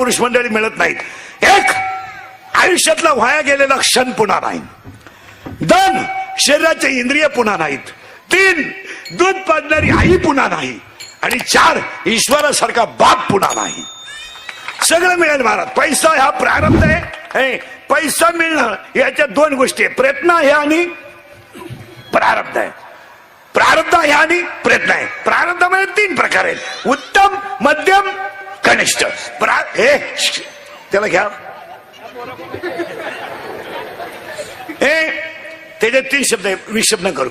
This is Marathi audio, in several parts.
पुरुष मंडळी मिळत नाहीत. एक आयुष्यातला वाया गेलेला क्षण पुन्हा नाही. दोन शरीराचे इंद्रिय पुन्हा नाहीत. तीन दूध पाजणारी आई पुन्हा नाही. आणि चार ईश्वरासारखा बाप पुन्हा नाही. सगळं मिळेल महाराज. पैसा हा प्रारंभ आहे. पैसा मिळणं याच्या दोन गोष्टी आहे प्रयत्न आहे आणि प्रारब्ध आहे. प्रारब्ध आहे आणि प्रयत्न आहे. प्रारब्धामध्ये म्हणजे तीन प्रकार आहेत. उत्तम मध्यम कनिष्ठ. प्रा हे त्याला घ्या. हे त्याच्यात तीन शब्द आहे वीस शब्द करू.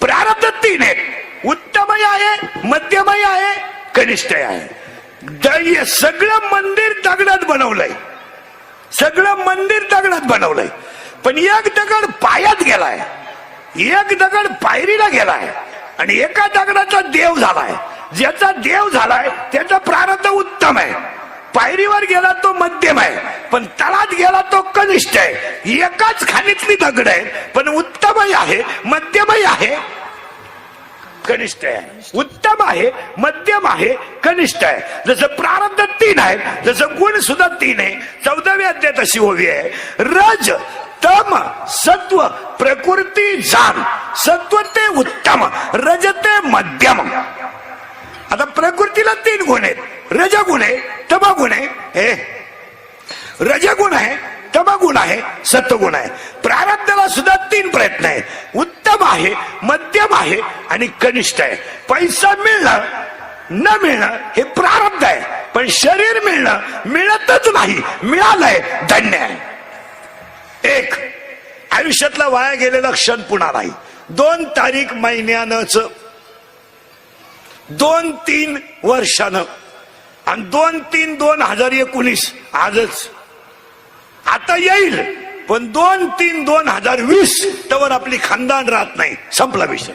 प्रारब्ध तीन आहेत. उत्तमही आहे मध्यमही आहे कनिष्ठ आहे. सगळं मंदिर दगडात बनवलंय. सगळं मंदिर दगडात बनवलंय. पण एक दगड पायात गेलाय. एक दगड पायरीला गेलाय. आणि एका दगडाचा देव झालाय. ज्याचा देव झालाय त्याचा प्रारब्ध उत्तम आहे. पायरीवर गेला तो मध्यम आहे पण तळात गेला तो कनिष्ठ आहे. एकाच खाणीतली दगड आहे पण उत्तमही आहे मध्यमही आहे कनिष्ठ आहे. उत्तम आहे मध्यम आहे कनिष्ठ आहे. जसं प्रारब्ध तीन आहे जसं गुण सुद्धा तीन आहे. चौदावी अध्याय तशी होवी आहे. रज तम सत्व प्रकृती जाण सत्व ते उत्तम रज ते मध्यम. आता प्रकृतीला तीन गुण आहेत. रजगुण आहे तमगुण आहे. हे. रजगुण आहे तमगुण आहे सत्वगुण आहे. प्रारब्धाला सुद्धा तीन प्रयत्न आहे उत्तम आहे मध्यम आहे आणि कनिष्ठ आहे. पैसा मिळणं न मिळणं हे प्रारब्ध आहे. पण शरीर मिळणं मिळतच नाही. मिळालंय धन्य आहे. एक आयुष्यातला वाया गेलेला क्षण पुन्हा नाही. दोन तारीख महिन्यानंच दोन तीन वर्षानं. आणि दोन तीन दोन हजार एकोणीस आजच. आता येईल पण दोन तीन दोन हजार वीस तवर आपली खानदान राहत नाही. संपला विषय.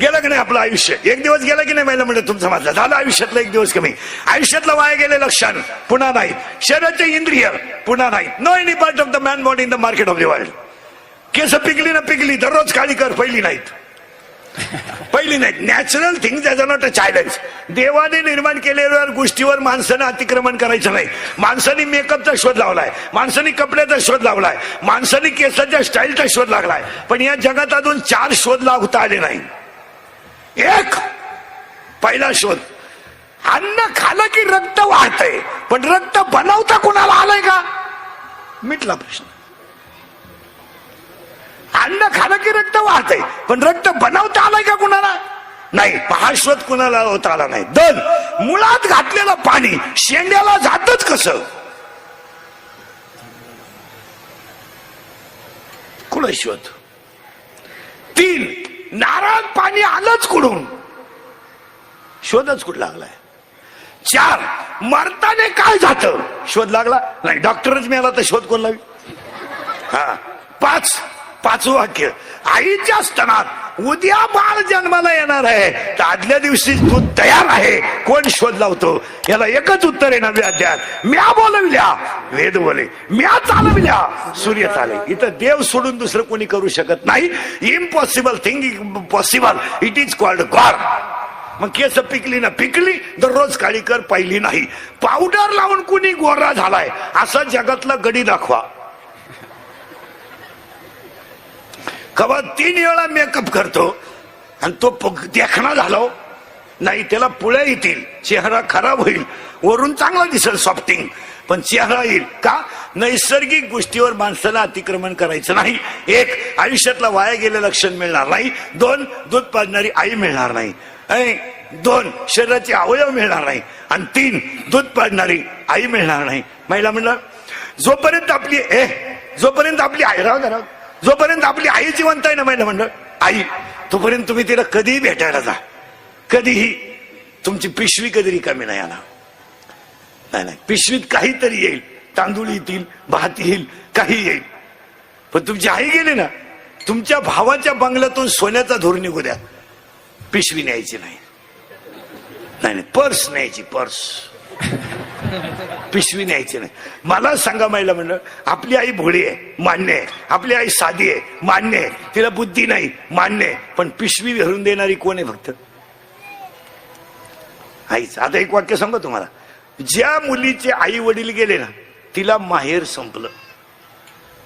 गेला की नाही आपलं आयुष्य? एक दिवस गेला की नाही महिला म्हणजे तुमचा माझा? झालं आयुष्यातलं एक दिवस कमी. आयुष्यातलं वाया गेलेलं क्षण पुन्हा नाही. शरीराचे इंद्रिय पुन्हा नाही. No any part of the man body in the market of the world केस पिकली ना पिकली दररोज काळी कर पहिली नाहीत. पहिली नाही natural thing as not a challenge देवाने निर्माण केलेल्या गोष्टीवर माणसानं अतिक्रमण करायचं नाही. माणसाने मेकअपचा शोध लावलाय. माणसाने कपड्याचा शोध लावलाय. माणसाने केसाच्या स्टाईलचा शोध लागलाय. पण या जगात अजून चार शोध लावता आले नाही. एक पहिला शोध. अन्न खालं की रक्त वाढतंय पण रक्त बनवता कुणाला आलंय का? मिटला प्रश्न. अन्न खालं की रक्त वाहतंय पण रक्त बनवता आलंय का कुणाला? नाही हा शोध कुणाला होता आला नाही. दोन मुळात घातलेलं पाणी शेंड्याला जातच कसं? कुठं शोध तीन नारळ पाणी आलंच कुडून शोधच कुठ लागलाय? चार मरताने काय जात शोध लागला? नाही डॉक्टरच मिळाला तर शोध कोण लावी? हा. पाच पाचवं वाक्य आईच्या स्तनात उद्या बाळ जन्माला येणार आहे. तर आदल्या दिवशी तू तयार आहे. कोण शोध लावतो याला एकच उत्तर आहे नव्या अध्यात म्या बोलविल्या. वेद बोले म्या चालविल्या. सूर्य चाले इथं देव सोडून दुसरं कोणी करू शकत नाही. Impossible thing possible it is called God मग केस पिकली ना पिकली दररोज काळी कर पाहिली नाही. पावडर लावून कुणी गोरा झालाय? असा जगातला गडी दाखवा. कवा तीन वेळा मेकअप करतो आणि तो देखणा झालो नाही त्याला पुळ्या येतील चेहरा खराब होईल वरून चांगला दिसेल सॉफ्टिंग पण चेहरा येईल का? नैसर्गिक गोष्टीवर माणसाला अतिक्रमण करायचं नाही. एक आयुष्यातला वाया गेलं लक्षण मिळणार नाही. दोन दूध पाजणारी आई मिळणार नाही. ऐ, दोन शरीराचे अवयव मिळणार नाही. आणि तीन दूध पाजणारी आई मिळणार नाही. महिला म्हणलं जोपर्यंत आपली ए जोपर्यंत आपली आई राहू जोपर्यंत आपली आई जिवंत आहे ना महिला मंडळ? आई तोपर्यंत तुम्ही तिला कधीही भेटायला जा. कधीही. तुमची पिशवी कधी रिकामी नाही आणा नाही नाही. पिशवीत काहीतरी येईल. तांदूळ येतील भात येईल काही येईल. पण तुमची आई गेली ना तुमच्या भावाच्या बंगल्यातून सोन्याचा धूर निघू द्या. पिशवी न्यायची नाही. नाही नाही. पर्स न्यायची पर्स. पिशवी न्यायची नाही. मला सांगा महिला म्हणलं आपली आई भोळी आहे मान्य आहे. आपली आई साधी आहे मान्य आहे. तिला बुद्धी नाही मान्य आहे. पण पिशवी भरून देणारी कोण आहे फक्त? आईच. आता एक वाक्य सांगा तुम्हाला. ज्या मुलीचे आई वडील गेले ना तिला माहेर संपलं.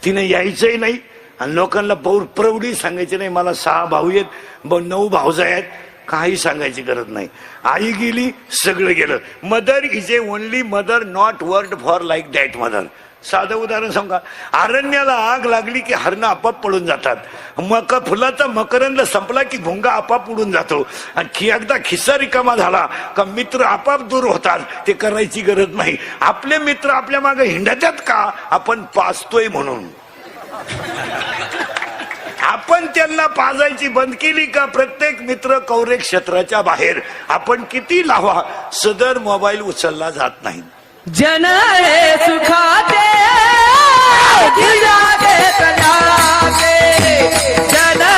तिने यायचंही नाही आणि लोकांना बौर प्रौढी सांगायची नाही मला सहा भाऊ आहेत नऊ भाऊजा आहेत. काही सांगायची गरज नाही. आई गेली सगळं गेलं. Mother is a only mother not word for like that mother साधं उदाहरण सांगा. अरण्याला आग लागली की हरणं आपाप पळून जातात. मक फुलाचा मकरंद संपला की भोंगा आपाप उडून जातो. आणि एकदा खिस्सा रिकामा झाला का मित्र आपाप दूर होतात. ते करायची गरज नाही. आपले मित्र आपल्या मागे हिंडतात का? आपण पाचतोय म्हणून. आपण त्यांना पाजायची बंद केली का? प्रत्येक मित्र कौरे क्षेत्राच्या बाहेर. आपण किती लावा? सदर मोबाईल उचलला जात नाही. जन सुखाते जन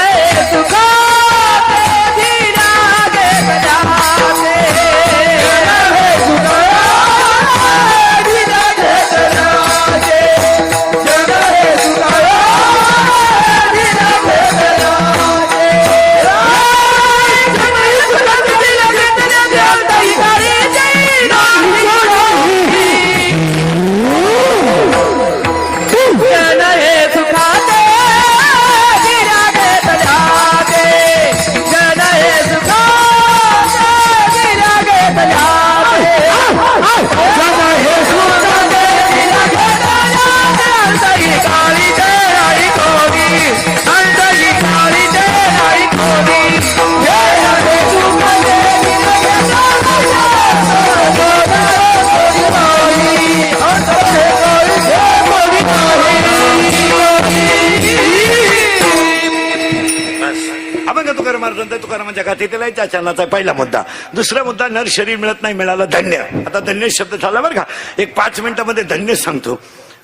तुकाराम महाराजांचा तुकारामांच्या गाथेतील आहे त्या चरणाचा पहिला मुद्दा. दुसरा मुद्दा नर शरीर मिळत नाही मिळाला धन्य. आता धन्य शब्द झाला बरं का. एक पाच मिनिटामध्ये धन्य सांगतो.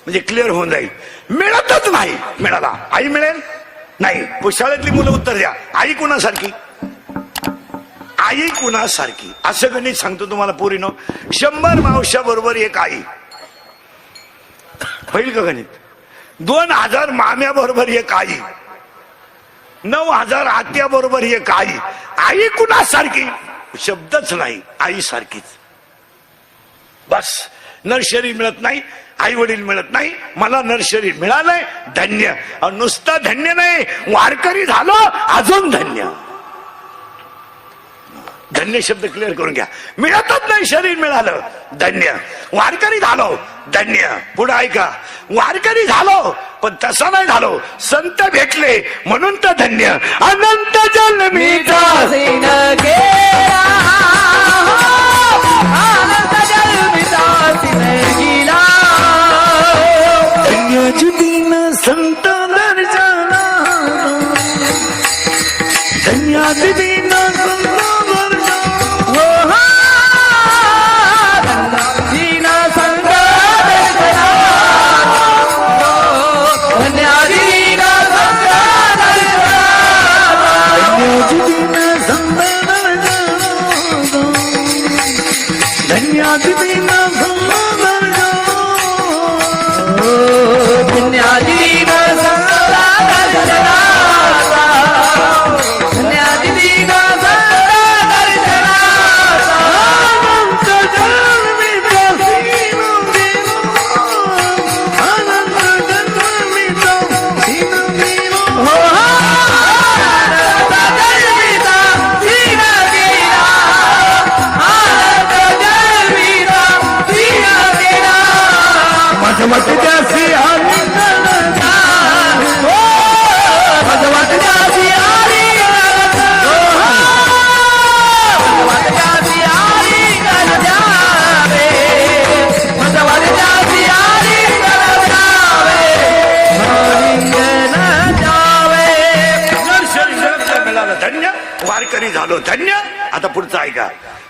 म्हणजे क्लिअर होऊन जाईल. मिळतच नाही. मिळाला. आई मिळेल? नाही. शाळेतली मुलं उत्तर द्या. आई कुणासारखी? आई कुणासारखी? असं गणित सांगतो तुम्हाला पुरीनो. शंभर मावशा बरोबर एक आई. होईल का गणित? दोन हजार माम्या बरोबर एक आई. नऊ हजार आत्या बरोबर एक आई. आई कुणासारखी? शब्दच नाही. आई सारखीच. बस. नर्सरी मिळत नाही आई वडील मिळत नाही मला नरशरीर मिळालंय धन्य. नुसतं धन्य नाही. वारकरी झालो अजून धन्य. धन्य शब्द क्लिअर करून घ्या. मिळतच नाही शरीर मिळालं. धन्य. वारकरी झालो धन्य. पुढे ऐका. वारकरी झालो पण तसा नाही झालो. संत भेटले म्हणून तर धन्य. अनंत जन्मीचा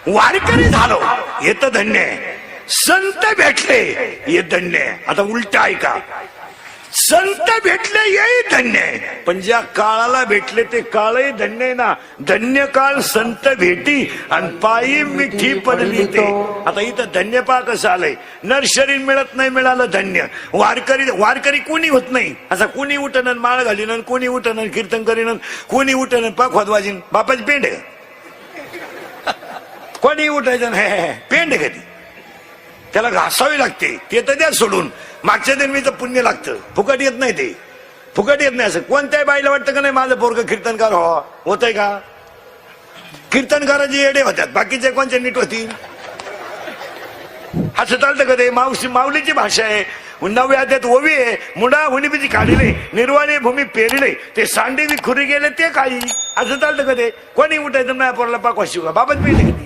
वारकरी झालो. येत धन्य आहे. संत भेटले ये धन्य आता उलट ऐका. संत भेटले येई धन्य आहे. पण ज्या काळाला भेटले ते काळही धन्य आहे ना. धन्य काळ संत भेटी आणि पायी मिठी पडली ते. आता इथं धन्य पा कसं आलंय? नर्सरी मिळत नाही मिळालं धन्य. वारकरी वारकरी कोणी होत नाही? असा कोणी उठन माळ घालीन कोणी उठन कीर्तन करीन कोणी उठन आणि पाखवात वाजीन? बापाची पेंड आहे का? कोणी उठायचं नाही, हे, पेंड कधी? त्याला घासावी लागते. ते तर द्या सोडून. मागच्या जन्मीचं पुण्य लागतं. फुकट येत नाही ते. फुकट येत नाही असं. कोणत्याही बाईला वाटतं का नाही माझं पोरग कीर्तनकार हो होतंय का? कीर्तनकाराचे येडे होत्यात बाकीचे कोणचे नीट होतील? असं चालतं का ते? मावशी माऊलीची भाषा आहे. नव्या त्यात ओवी आहे. मुंडा हुनिबीची काढिले. निर्वाणी भूमी पेरिले. ते सांडीची खुरी गेले ते काही. असं चालतं का ते? कोणी उठायचं? नाही पोरला पाकवा वाशिव का पेरले